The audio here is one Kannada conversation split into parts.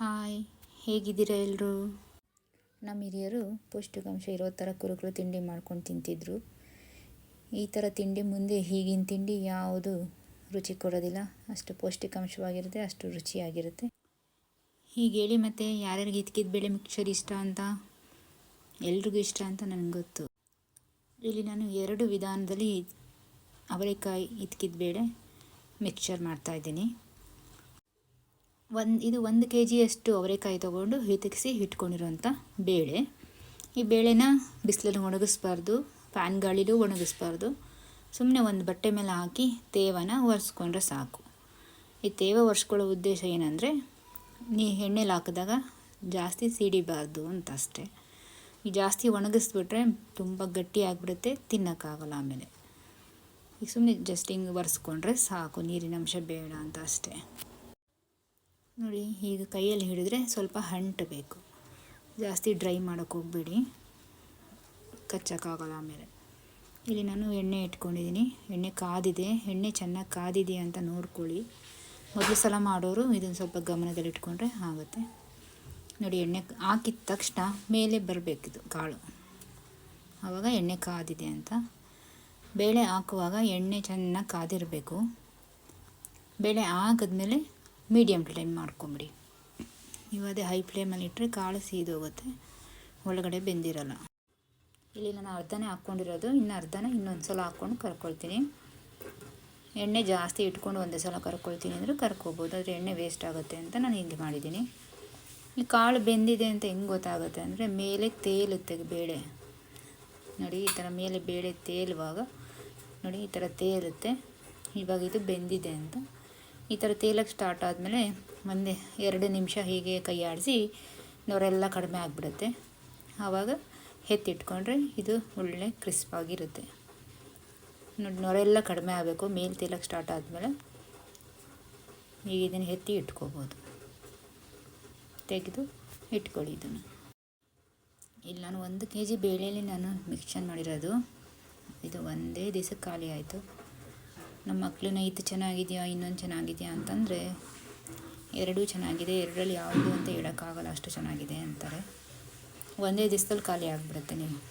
ಹಾಯ್ ಹೇಗಿದ್ದೀರಾ ಎಲ್ಲರೂ ನಮ್ಮ ಹಿರಿಯರು ಪೌಷ್ಟಿಕಾಂಶ ಇರೋ ಥರ ಕುರುಕಲು ತಿಂಡಿ ಮಾಡ್ಕೊಂಡು ತಿಂತಿದ್ರು. ಈ ಥರ ತಿಂಡಿ ಮುಂದೆ ಈಗಿನ ತಿಂಡಿ ಯಾವುದು ರುಚಿ ಕೊಡೋದಿಲ್ಲ. ಅಷ್ಟು ಪೌಷ್ಟಿಕಾಂಶವಾಗಿರುತ್ತೆ ಅಷ್ಟು ರುಚಿಯಾಗಿರುತ್ತೆ. ಹೀಗೆ ಹೇಳಿ ಮತ್ತು ಯಾರ್ಯಾರಿಗೆ ಇದ್ಕಿದ ಬೇಳೆ ಮಿಕ್ಸರ್ ಇಷ್ಟ ಅಂತ? ಎಲ್ರಿಗೂ ಇಷ್ಟ ಅಂತ ನನಗೆ ಗೊತ್ತು. ಇಲ್ಲಿ ನಾನು ಎರಡು ವಿಧಾನದಲ್ಲಿ ಅವರೆಕಾಯಿ ಇದ್ಕಿದ ಬೇಳೆ ಮಿಕ್ಸರ್ ಮಾಡ್ತಾಯಿದ್ದೀನಿ ಒಂದು, ಇದು ಒಂದು ಕೆ ಜಿಯಷ್ಟು ಅವರೆಕಾಯಿ ತೊಗೊಂಡು ಹಿತಕಿಸಿ ಇಟ್ಕೊಂಡಿರುವಂಥ ಬೇಳೆ. ಈ ಬೇಳೆನ ಬಿಸಿಲಲ್ಲಿ ಒಣಗಿಸ್ಬಾರ್ದು ಫ್ಯಾನ್ ಗಾಳಿಲೂ ಒಣಗಿಸ್ಬಾರ್ದು. ಸುಮ್ಮನೆ ಒಂದು ಬಟ್ಟೆ ಮೇಲೆ ಹಾಕಿ ತೇವನ ಒರೆಸ್ಕೊಂಡ್ರೆ ಸಾಕು. ಈ ತೇವ ಒರೆಸ್ಕೊಳ್ಳೋ ಉದ್ದೇಶ ಏನಂದರೆ, ನೀ ಎಣ್ಣೆಲಿ ಹಾಕಿದಾಗ ಜಾಸ್ತಿ ಸಿಡಿಬಾರ್ದು ಅಂತ ಅಷ್ಟೇ ಈ ಜಾಸ್ತಿ ಒಣಗಿಸ್ಬಿಟ್ರೆ ತುಂಬ ಗಟ್ಟಿ ಆಗಿಬಿಡುತ್ತೆ, ತಿನ್ನೋಕ್ಕಾಗಲ್ಲ ಆಮೇಲೆ. ಈಗ ಸುಮ್ಮನೆ ಜಸ್ಟ್ ಹಿಂಗೆ ಒರೆಸ್ಕೊಂಡ್ರೆ ಸಾಕು, ನೀರಿನ ಅಂಶ ಬೇಡ ಅಂತ ಅಷ್ಟೇ ನೋಡಿ, ಈಗ ಕೈಯಲ್ಲಿ ಹಿಡಿದ್ರೆ ಸ್ವಲ್ಪ ಹಂಟಬೇಕು ಜಾಸ್ತಿ ಡ್ರೈ ಮಾಡೋಕ್ಕೆ ಹೋಗ್ಬೇಡಿ. ಕಚ್ಚೋಕ್ಕಾಗಲ್ಲ ಆಮೇಲೆ. ಇಲ್ಲಿ ನಾನು ಎಣ್ಣೆ ಇಟ್ಕೊಂಡಿದ್ದೀನಿ. ಎಣ್ಣೆ ಕಾದಿದೆ. ಎಣ್ಣೆ ಚೆನ್ನಾಗಿ ಕಾದಿದೆಯಾ ಅಂತ ನೋಡ್ಕೊಳ್ಳಿ. ಮೊದಲು ಸಲ ಮಾಡೋರು ಇದನ್ನು ಸ್ವಲ್ಪ ಗಮನದಲ್ಲಿ ಇಟ್ಕೊಂಡ್ರೆ ಆಗುತ್ತೆ. ನೋಡಿ, ಎಣ್ಣೆ ಹಾಕಿದ ತಕ್ಷಣ ಮೇಲೆ ಬರಬೇಕಿದು ಕಾಳು. ಆವಾಗ ಎಣ್ಣೆ ಕಾದಿದೆ ಅಂತ. ಬೇಳೆ ಹಾಕುವಾಗ ಎಣ್ಣೆ ಚೆನ್ನಾಗಿ ಕಾದಿರಬೇಕು. ಬೇಳೆ ಹಾಕಿದ್ಮೇಲೆ ಮೀಡಿಯಮ್ ಫ್ಲೇಮ್ ಮಾಡ್ಕೊಂಬಿಡಿ. ನೀವು ಅದೇ ಹೈ ಫ್ಲೇಮಲ್ಲಿ ಇಟ್ಟರೆ ಕಾಳು ಸೀದೋಗುತ್ತೆ, ಒಳಗಡೆ ಬೆಂದಿರಲ್ಲ. ಇಲ್ಲಿ ನಾನು ಅರ್ಧನೇ ಹಾಕ್ಕೊಂಡಿರೋದು, ಇನ್ನು ಅರ್ಧನ ಇನ್ನೊಂದು ಸಲ ಹಾಕ್ಕೊಂಡು ಕರ್ಕೊಳ್ತೀನಿ. ಎಣ್ಣೆ ಜಾಸ್ತಿ ಇಟ್ಕೊಂಡು ಒಂದೇ ಸಲ ಕರ್ಕೊಳ್ತೀನಿ ಅಂದರೆ ಕರ್ಕೋಬೋದು, ಆದರೆ ಎಣ್ಣೆ ವೇಸ್ಟ್ ಆಗುತ್ತೆ ಅಂತ ನಾನು ಹಿಂಗೆ ಮಾಡಿದ್ದೀನಿ. ಈ ಕಾಳು ಬೆಂದಿದೆ ಅಂತ ಹೆಂಗೆ ಗೊತ್ತಾಗುತ್ತೆ ಅಂದರೆ ಮೇಲೆ ತೇಲುತ್ತೆ ಬೇಳೆ. ನೋಡಿ, ಈ ಥರ ಮೇಲೆ ಬೇಳೆ ತೇಲುವಾಗ, ನೋಡಿ, ಈ ಥರ ತೇಲುತ್ತೆ. ಇವಾಗ ಇದು ಬೆಂದಿದೆ ಅಂತ. ಈ ಥರ ತೇಲಕ್ಕೆ ಸ್ಟಾರ್ಟ್ ಆದಮೇಲೆ ಒಂದೇ ಎರಡು ನಿಮಿಷ ಹೀಗೆ ಕೈ ಆಡಿಸಿ, ನೊರೆಲ್ಲ ಕಡಿಮೆ ಆಗಿಬಿಡುತ್ತೆ. ಆವಾಗ ಎತ್ತಿಟ್ಕೊಂಡ್ರೆ ಇದು ಒಳ್ಳೆ ಕ್ರಿಸ್ಪಾಗಿರುತ್ತೆ ನೋಡಿ, ನೊರೆಲ್ಲ ಕಡಿಮೆ ಆಗಬೇಕು, ಮೇಲೆ ತೇಲಕ್ಕೆ ಸ್ಟಾರ್ಟ್ ಆದಮೇಲೆ ಈಗ ಇದನ್ನು ಎತ್ತಿ ಇಟ್ಕೋಬೋದು. ತೆಗೆದು ಇಟ್ಕೊಳ್ಳಿ ಇದನ್ನು. ಇಲ್ಲಿ ನಾನು ಒಂದು ಕೆ ಜಿ ಬೇಳೆಯಲ್ಲಿ ನಾನು ಮಿಕ್ಸನ್ ಮಾಡಿರೋದು. ಇದು ಒಂದೇ ದಿವ್ಸಕ್ಕೆ ಖಾಲಿ ಆಯಿತು. ನಮ್ಮ ಮಕ್ಕಳನ್ನ ಇದು ಚೆನ್ನಾಗಿದೆಯಾ, ಇನ್ನೊಂದು ಚೆನ್ನಾಗಿದೆಯಾ ಅಂತಂದರೆ, ಎರಡೂ ಚೆನ್ನಾಗಿದೆ, ಎರಡರಲ್ಲಿ ಯಾವುದು ಅಂತ ಹೇಳೋಕ್ಕಾಗಲ್ಲ, ಅಷ್ಟು ಚೆನ್ನಾಗಿದೆ ಅಂತಾರೆ. ಒಂದೇ ದಿವಸದಲ್ಲಿ ಖಾಲಿ ಆಗಿಬಿಡುತ್ತೆ ನೀವು.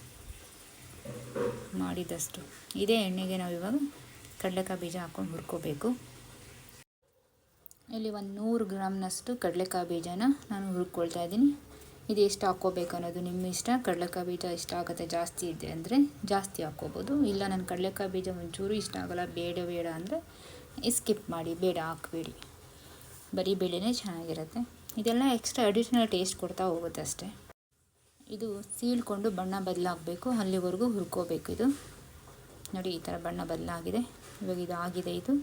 ಮಾಡಿದಷ್ಟು. ಇದೇ ಎಣ್ಣೆಗೆ ನಾವು ಇವಾಗ ಕಡಲೆಕಾಯಿ ಬೀಜ ಹಾಕ್ಕೊಂಡು ಹುರ್ಕೋಬೇಕು. ಇಲ್ಲಿ ಒಂದು ನೂರು ಗ್ರಾಮ್ನಷ್ಟು ಕಡಲೆಕಾಯಿ ಬೀಜನ ನಾನು ಹುರ್ಕೊಳ್ತಾ ಇದ್ದೀನಿ. ಇದು ಎಷ್ಟು ಹಾಕ್ಕೋಬೇಕು ಅನ್ನೋದು ನಿಮ್ಮ ಇಷ್ಟ. ಕಡಲೆಕಾಯಿ ಬೀಜ ಇಷ್ಟ ಆಗುತ್ತೆ ಜಾಸ್ತಿ ಇದೆ ಅಂದರೆ ಜಾಸ್ತಿ ಹಾಕ್ಕೋಬೋದು. ಇಲ್ಲ ನಾನು ಕಡಲೆಕಾಯಿ ಬೀಜ ಒಂಚೂರು ಇಷ್ಟ ಆಗೋಲ್ಲ, ಬೇಡ ಬೇಡ ಅಂದರೆ ಸ್ಕಿಪ್ ಮಾಡಿ, ಬೇಡ, ಹಾಕಬೇಡಿ. ಬರೀ ಬೇಳೆನೇ ಚೆನ್ನಾಗಿರುತ್ತೆ. ಇದೆಲ್ಲ ಎಕ್ಸ್ಟ್ರಾ ಅಡಿಷ್ನಲ್ ಟೇಸ್ಟ್ ಕೊಡ್ತಾ ಹೋಗುತ್ತೆ ಅಷ್ಟೇ. ಇದು ಸೀಳ್ಕೊಂಡು ಬಣ್ಣ ಬದಲಾಗಬೇಕು, ಅಲ್ಲಿವರೆಗೂ ಹುರ್ಕೋಬೇಕು ಇದು. ನೋಡಿ, ಈ ಥರ ಬಣ್ಣ ಬದಲಾಗಿದೆ. ಇವಾಗ ಇದು ಆಗಿದೆ ಇದು.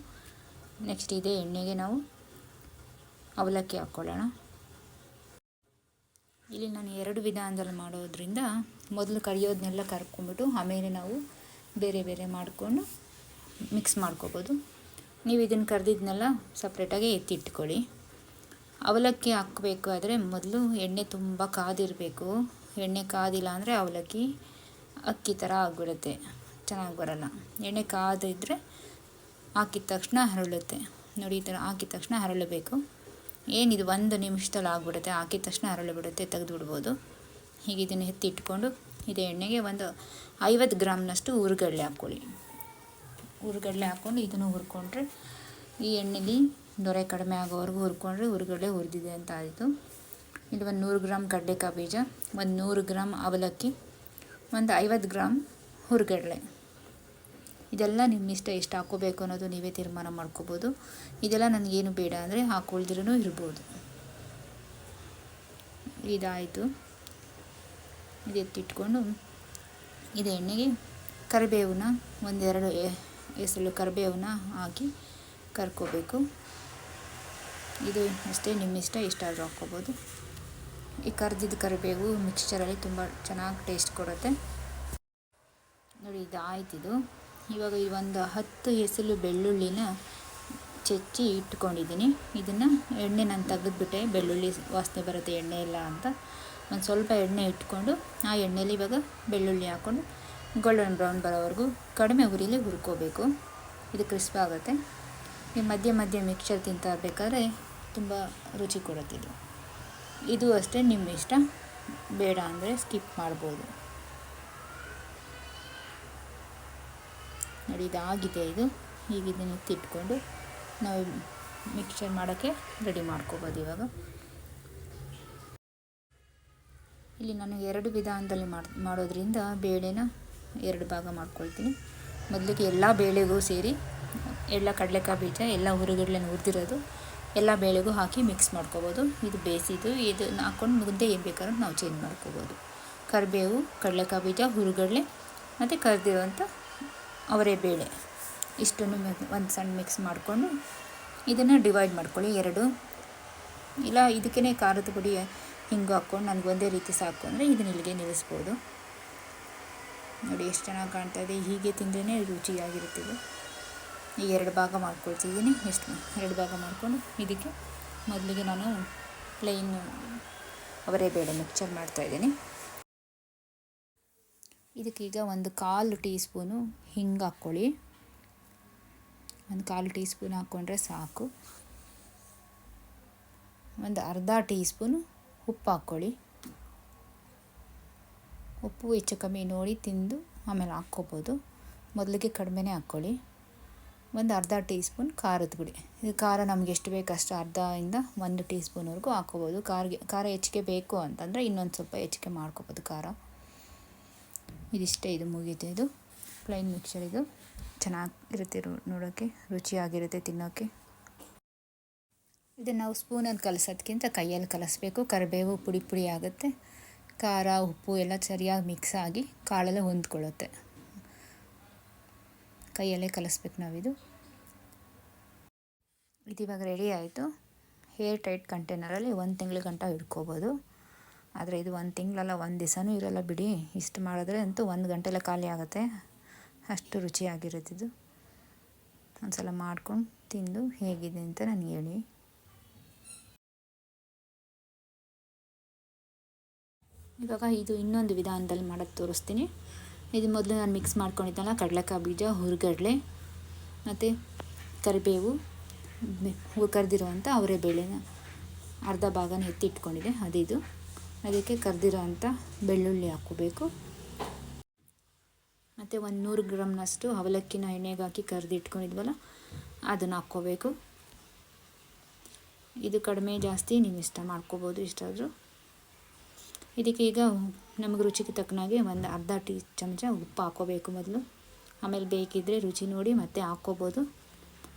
ನೆಕ್ಸ್ಟ್ ಇದೇ ಎಣ್ಣೆಗೆ ನಾವು ಅವಲಕ್ಕಿ ಹಾಕ್ಕೊಳ್ಳೋಣ. ಇಲ್ಲಿ ನಾನು ಎರಡು ವಿಧಾನದಲ್ಲಿ ಮಾಡೋದ್ರಿಂದ ಮೊದಲು ಕರಿಯೋದನ್ನೆಲ್ಲ ಕರ್ಕೊಂಬಿಟ್ಟು ಆಮೇಲೆ ನಾವು ಬೇರೆ ಬೇರೆ ಮಾಡಿಕೊಂಡು ಮಿಕ್ಸ್ ಮಾಡ್ಕೋಬೋದು. ನೀವು ಇದನ್ನು ಕರೆದಿದ್ದನ್ನೆಲ್ಲ ಸಪ್ರೇಟಾಗಿ ಎತ್ತಿಟ್ಕೊಳ್ಳಿ. ಅವಲಕ್ಕಿ ಹಾಕಬೇಕಾದ್ರೆ ಮೊದಲು ಎಣ್ಣೆ ತುಂಬ ಕಾದಿರಬೇಕು. ಎಣ್ಣೆ ಕಾದಿಲ್ಲ ಅಂದರೆ ಅವಲಕ್ಕಿ ಅಕ್ಕಿ ಥರ ಆಗಿಬಿಡುತ್ತೆ. ಚೆನ್ನಾಗಿ ಬರಲ್ಲ. ಎಣ್ಣೆ ಕಾದಿದ್ದರೆ ಹಾಕಿದ ತಕ್ಷಣ ಹರಳುತ್ತೆ. ನೋಡಿ ಈ ಥರ ಹಾಕಿದ ತಕ್ಷಣ ಹರಳಬೇಕು. ಏನಿದು ಒಂದು ನಿಮಿಷದಲ್ಲಿ ಆಗಿಬಿಡುತ್ತೆ, ಹಾಕಿದ ತಕ್ಷಣ ಅರಳು ಬಿಡುತ್ತೆ ತೆಗೆದು ಬಿಡ್ಬೋದು ಹೀಗೆ ಇದನ್ನು ಎತ್ತಿ ಇಟ್ಕೊಂಡು ಇದೇ ಎಣ್ಣೆಗೆ ಒಂದು ಐವತ್ತು ಗ್ರಾಮ್ನಷ್ಟು ಹುರ್ಗಡ್ಲೆ ಹಾಕ್ಕೊಳ್ಳಿ. ಹುರ್ಗಡ್ಲೆ ಹಾಕ್ಕೊಂಡು ಇದನ್ನು ಹುರ್ಕೊಂಡ್ರೆ ಈ ಎಣ್ಣೆಲಿ ದೊರೆ ಕಡಿಮೆ ಆಗೋವರೆಗೂ ಹುರ್ಕೊಂಡ್ರೆ ಹುರ್ಗಡ್ಲೆ ಹುರಿದಿದೆ ಅಂತ ಆಯಿತು. ಇಲ್ಲಿ ಒಂದು ನೂರು ಗ್ರಾಮ್ ಕಡ್ಲೆಕಾಯಿ ಬೀಜ, ಒಂದು ನೂರು ಗ್ರಾಮ್ ಅವಲಕ್ಕಿ, ಒಂದು ಐವತ್ತು ಗ್ರಾಮ್ ಹುರ್ಗಡ್ಲೆ ಇದೆಲ್ಲ ನಿಮ್ಮ ಇಷ್ಟ ಎಷ್ಟು ಹಾಕೋಬೇಕು ಅನ್ನೋದು ನೀವೇ ತೀರ್ಮಾನ ಮಾಡ್ಕೋಬೋದು. ಇದೆಲ್ಲ ನನಗೇನು ಬೇಡ ಅಂದರೆ ಹಾಕೊಳ್ದ್ರೂ ಇರ್ಬೋದು. ಇದಾಯಿತು. ಇದೆತ್ತಿಟ್ಕೊಂಡು ಇದು ಎಣ್ಣೆಗೆ ಕರಿಬೇವನ್ನ ಒಂದೆರಡು ಹೆಸರು ಕರಿಬೇವನ್ನ ಹಾಕಿ ಕರ್ಕೋಬೇಕು. ಇದು ಅಷ್ಟೇ ನಿಮ್ಮ ಇಷ್ಟ ಇಷ್ಟಾದರೂ ಹಾಕ್ಕೋಬೋದು. ಈ ಕರ್ದಿದ್ದು ಕರಿಬೇವು ಮಿಕ್ಸ್ಚರಲ್ಲಿ ತುಂಬ ಚೆನ್ನಾಗಿ ಟೇಸ್ಟ್ ಕೊಡುತ್ತೆ. ನೋಡಿ ಇದು ಆಯ್ತಿದು ಇವಾಗ ಈ ಒಂದು ಹತ್ತು ಹೆಸಲು ಬೆಳ್ಳುಳ್ಳಿನ ಚಚ್ಚಿ ಇಟ್ಕೊಂಡಿದ್ದೀನಿ. ಇದನ್ನು ಎಣ್ಣೆ ನಾನು ತೆಗೆದುಬಿಟ್ಟೆ. ಬೆಳ್ಳುಳ್ಳಿ ವಾಸನೆ ಬರುತ್ತೆ ಎಣ್ಣೆ ಇಲ್ಲ ಅಂತ. ಒಂದು ಸ್ವಲ್ಪ ಎಣ್ಣೆ ಇಟ್ಕೊಂಡು, ಆ ಎಣ್ಣೆಲಿ ಇವಾಗ ಬೆಳ್ಳುಳ್ಳಿ ಹಾಕ್ಕೊಂಡು ಗೋಲ್ಡನ್ ಬ್ರೌನ್ ಬರೋವರೆಗೂ ಕಡಿಮೆ ಉರಿಲಿ ಹುರ್ಕೋಬೇಕು. ಇದು ಕ್ರಿಸ್ಪ್ ಆಗುತ್ತೆ. ಈ ಮಧ್ಯೆ ಮಧ್ಯೆ ಮಿಕ್ಸರ್ ತಿಂತಾ ಇರಬೇಕಾದ್ರೆ ತುಂಬ ರುಚಿ ಕೊಡುತ್ತೆ ಇದು. ಇದು ಅಷ್ಟೇ ನಿಮ್ಮ ಇಷ್ಟ ಬೇಡ ಅಂದರೆ ಸ್ಕಿಪ್ ಮಾಡ್ಬೋದು. ನೋಡಿ ಇದು. ಈಗ ಇದನ್ನು ಎತ್ತಿಟ್ಕೊಂಡು ನಾವು ಮಿಕ್ಸ್ಚರ್ ಮಾಡೋಕ್ಕೆ ರೆಡಿ ಮಾಡ್ಕೋಬೋದು ಇವಾಗ. ಇಲ್ಲಿ ನಾನು ಎರಡು ವಿಧಾನದಲ್ಲಿ ಮಾಡೋದ್ರಿಂದ ಬೇಳೆನ ಎರಡು ಭಾಗ ಮಾಡ್ಕೊಳ್ತೀನಿ. ಮೊದಲಿಗೆ ಎಲ್ಲ ಬೇಳೆಗೂ ಸೇರಿ ಎಲ್ಲ ಕಡಲೆಕಾಯಿ ಬೀಜ, ಎಲ್ಲ ಹುರುಗಡ್ಲೆನ ಹುರಿದಿರೋದು ಎಲ್ಲ ಬೇಳೆಗೂ ಹಾಕಿ ಮಿಕ್ಸ್ ಮಾಡ್ಕೋಬೋದು. ಇದು ಬೇಯಿಸಿದ್ದು ಇದನ್ನು ಹಾಕ್ಕೊಂಡು ಮುಂದೆ ಏನು ಬೇಕಾದ್ರೂ ನಾವು ಚೇಂಜ್ ಮಾಡ್ಕೋಬೋದು. ಕರಿಬೇವು, ಕಡಲೆಕಾಯಿ ಬೀಜ, ಹುರುಗಡ್ಲೆ, ಮತ್ತು ಕರೆದಿರುವಂಥ ಅವರೇ ಬೇಳೆ. ಇಷ್ಟನ್ನು ಒಂದು ಸಣ್ಣ ಮಿಕ್ಸ್ ಮಾಡಿಕೊಂಡು ಇದನ್ನು ಡಿವೈಡ್ ಮಾಡ್ಕೊಳ್ಳಿ ಎರಡು. ಇಲ್ಲ ಇದಕ್ಕೇ ಖಾರದ ಪುಡಿ ಹಿಂಗೆ ಹಾಕ್ಕೊಂಡು ನನಗೆ ಒಂದೇ ರೀತಿ ಸಾಕು ಅಂದರೆ ಇದನ್ನ ಇಲ್ಲಿಗೆ ನಿಲ್ಲಿಸ್ಬೋದು. ನೋಡಿ ಎಷ್ಟು ಚೆನ್ನಾಗಿ ಕಾಣ್ತಾ ಇದೆ. ಹೀಗೆ ತಿಂದ್ರೇ ರುಚಿಯಾಗಿರುತ್ತದೆ ಈಗ ಎರಡು ಭಾಗ ಮಾಡ್ಕೊಳ್ತಿದ್ದೀನಿ. ಎಷ್ಟು ಎರಡು ಭಾಗ ಮಾಡಿಕೊಂಡು ಇದಕ್ಕೆ ಮೊದಲಿಗೆ ನಾನು ಪ್ಲೈನ್ ಅವರೇ ಬೇಳೆ ಮಿಕ್ಚರ್ ಮಾಡ್ತಾಯಿದ್ದೀನಿ ಇದಕ್ಕೀಗ ಒಂದು ಕಾಲು ಟೀ ಸ್ಪೂನು ಹಿಂಗೆ ಹಾಕ್ಕೊಳ್ಳಿ. ಒಂದು ಕಾಲು ಟೀ ಸ್ಪೂನ್ ಹಾಕ್ಕೊಂಡ್ರೆ ಸಾಕು. ಒಂದು ಅರ್ಧ ಟೀ ಸ್ಪೂನು ಉಪ್ಪು ಹಾಕ್ಕೊಳ್ಳಿ. ಉಪ್ಪು ಹೆಚ್ಚು ಕಮ್ಮಿ ನೋಡಿ ತಿಂದು ಆಮೇಲೆ ಹಾಕ್ಕೋಬೋದು. ಮೊದಲಿಗೆ ಕಡಿಮೆನೇ ಹಾಕ್ಕೊಳ್ಳಿ. ಒಂದು ಅರ್ಧ ಟೀ ಸ್ಪೂನ್ ಖಾರದ ಪುಡಿ. ಇದು ಖಾರ ನಮ್ಗೆ ಎಷ್ಟು ಬೇಕು ಅಷ್ಟು ಅರ್ಧದಿಂದ ಒಂದು ಟೀ ಸ್ಪೂನ್ವರೆಗೂ ಹಾಕ್ಕೋಬೋದು. ಖಾರಿಗೆ, ಖಾರ ಹೆಚ್ಚಿಗೆ ಬೇಕು ಅಂತಂದರೆ ಇನ್ನೊಂದು ಸ್ವಲ್ಪ ಹೆಚ್ಚಿಗೆ ಮಾಡ್ಕೋಬೋದು ಖಾರ. ಇದಿಷ್ಟೇ, ಇದು ಮುಗೀತು ಇದು ಪ್ಲೈನ್ ಮಿಕ್ಸರ್ ಇದು. ಚೆನ್ನಾಗಿರುತ್ತೆ ನೋಡೋಕ್ಕೆ ರುಚಿಯಾಗಿರುತ್ತೆ ತಿನ್ನೋಕ್ಕೆ ಇದನ್ನು ನಾವು ಸ್ಪೂನಲ್ಲಿ ಕಲಸೋದಕ್ಕಿಂತ ಕೈಯಲ್ಲಿ ಕಲಿಸ್ಬೇಕು. ಕರಿಬೇವು ಪುಡಿ ಪುಡಿ ಆಗುತ್ತೆ. ಖಾರ, ಉಪ್ಪು ಎಲ್ಲ ಸರಿಯಾಗಿ ಮಿಕ್ಸ್ ಆಗಿ ಕಾಳೆಲ್ಲ ಹೊಂದ್ಕೊಳ್ಳುತ್ತೆ. ಕೈಯಲ್ಲೇ ಕಲಿಸ್ಬೇಕು ನಾವಿದು. ಇದು ಇವಾಗ ರೆಡಿ ಆಯಿತು ಹೇರ್ ಟೈಟ್ ಕಂಟೈನರಲ್ಲಿ ಒಂದು ತಿಂಗಳ ಗಂಟ ಇಟ್ಕೋಬೋದು. ಆದರೆ ಇದು ಒಂದು ತಿಂಗಳಲ್ಲ, ಒಂದು ದಿವಸನೂ ಇರೋಲ್ಲ ಬಿಡಿ. ಇಷ್ಟು ಮಾಡಿದ್ರೆ ಅಂತೂ ಒಂದು ಗಂಟೆಲ್ಲ ಖಾಲಿ ಆಗುತ್ತೆ. ಅಷ್ಟು ರುಚಿಯಾಗಿರುತ್ತಿದ್ದು ಒಂದು ಸಲ ಮಾಡ್ಕೊಂಡು ತಿಂದು ಹೇಗಿದೆ ಅಂತ ನನಗೆ ಹೇಳಿ. ಇವಾಗ ಇದು ಇನ್ನೊಂದು ವಿಧಾನದಲ್ಲಿ ಮಾಡೋದು ತೋರಿಸ್ತೀನಿ. ಇದು ಮೊದಲು ನಾನು ಮಿಕ್ಸ್ ಮಾಡ್ಕೊಂಡಿದ್ದಲ್ಲ ಕಡಲೆಕಾಯಿ ಬೀಜ, ಹುರುಗಡಲೆ, ಮತ್ತು ಕರಿಬೇವು ಕರೆದಿರುವಂಥ ಅವರೇ ಬೇಳೆನ ಅರ್ಧ ಭಾಗನ ಎತ್ತಿಟ್ಕೊಂಡಿದೆ ಅದಿದು. ಅದಕ್ಕೆ ಕರೆದಿರೋ ಅಂಥ ಬೆಳ್ಳುಳ್ಳಿ ಹಾಕೋಬೇಕು ಮತ್ತು ಒಂದು ನೂರು ಗ್ರಾಮ್ನಷ್ಟು ಅವಲಕ್ಕಿನ ಎಣ್ಣೆಗೆ ಹಾಕಿ ಕರೆದಿಟ್ಕೊಂಡಿದ್ವಲ್ಲ, ಅದನ್ನು ಹಾಕ್ಕೋಬೇಕು. ಇದು ಕಡಿಮೆ ಜಾಸ್ತಿ ನೀವು ಇಷ್ಟ ಮಾಡ್ಕೋಬೋದು ಇಷ್ಟಾದರೂ. ಇದಕ್ಕೆ ಈಗ ನಮಗೆ ರುಚಿಗೆ ತಕ್ಕನಾಗೆ ಒಂದು ಅರ್ಧ ಟೀ ಚಮಚ ಉಪ್ಪು ಹಾಕ್ಕೋಬೇಕು ಮೊದಲು. ಆಮೇಲೆ ಬೇಕಿದ್ದರೆ ರುಚಿ ನೋಡಿ ಮತ್ತೆ ಹಾಕ್ಕೋಬೋದು.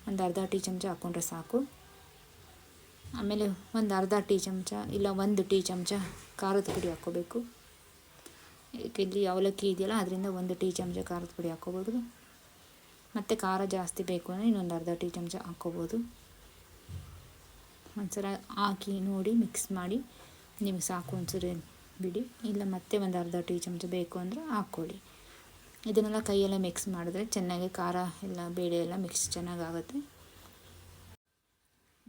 ಒಂದು ಅರ್ಧ ಟೀ ಚಮಚ ಹಾಕ್ಕೊಂಡ್ರೆ ಸಾಕು. ಆಮೇಲೆ ಒಂದು ಅರ್ಧ ಟೀ ಚಮಚ ಇಲ್ಲ ಒಂದು ಟೀ ಚಮಚ ಖಾರದ ಪುಡಿ ಹಾಕ್ಕೋಬೇಕು. ಇಲ್ಲಿ ಅವಲಕ್ಕಿ ಇದೆಯಲ್ಲ, ಅದರಿಂದ ಒಂದು ಟೀ ಚಮಚ ಖಾರದ ಪುಡಿ ಹಾಕ್ಕೋಬೋದು. ಮತ್ತು ಖಾರ ಜಾಸ್ತಿ ಬೇಕು ಅಂದರೆ ಇನ್ನೊಂದು ಅರ್ಧ ಟೀ ಚಮಚ ಹಾಕ್ಕೋಬೋದು. ಒಂದ್ಸಲ ಹಾಕಿ ನೋಡಿ ಮಿಕ್ಸ್ ಮಾಡಿ. ನಿಮಗೆ ಸಾಕು ಒಂದ್ಸರಿ ಬಿಡಿ. ಇಲ್ಲ ಮತ್ತೆ ಒಂದು ಅರ್ಧ ಟೀ ಚಮಚ ಬೇಕು ಅಂದರೆ ಹಾಕ್ಕೊಳ್ಳಿ. ಇದನ್ನೆಲ್ಲ ಕೈಯೆಲ್ಲ ಮಿಕ್ಸ್ ಮಾಡಿದ್ರೆ ಚೆನ್ನಾಗಿ ಖಾರ ಎಲ್ಲ, ಬೇಳೆ ಎಲ್ಲ ಮಿಕ್ಸ್ ಚೆನ್ನಾಗಾಗುತ್ತೆ.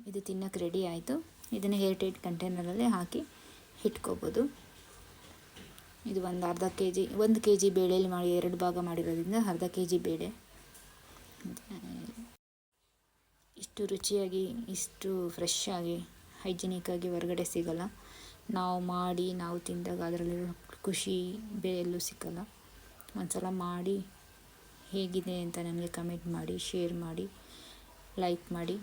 ಇದು ತಿನ್ನೋಕ್ಕೆ ರೆಡಿ ಆಯಿತು. ಇದನ್ನು ಹೇರ್ ಟೈಟ್ ಕಂಟೈನರಲ್ಲಿ ಹಾಕಿ ಇಟ್ಕೋಬೋದು. ಇದು ಒಂದು ಅರ್ಧ ಕೆ ಜಿ ಒಂದು ಕೆ ಜಿ ಬೇಳೆಯಲ್ಲಿ ಮಾಡಿ, ಎರಡು ಭಾಗ ಮಾಡಿರೋದ್ರಿಂದ ಅರ್ಧ ಕೆ ಜಿ ಬೇಳೆ. ಇಷ್ಟು ರುಚಿಯಾಗಿ, ಇಷ್ಟು ಫ್ರೆಶ್ ಆಗಿ ಹೈಜಿನಿಕ್ಕಾಗಿ ಹೊರಗಡೆ ಸಿಗೋಲ್ಲ. ನಾವು ಮಾಡಿ, ನಾವು ತಿಂದಾಗ ಅದರಲ್ಲಿ ಖುಷಿ ಬೇರೆಲ್ಲೂ ಸಿಕ್ಕಲ್ಲ ಒಂದು ಸಲ ಮಾಡಿ, ಹೇಗಿದೆ ಅಂತ ನನಗೆ ಕಮೆಂಟ್ ಮಾಡಿ ಶೇರ್ ಮಾಡಿ ಲೈಕ್ ಮಾಡಿ.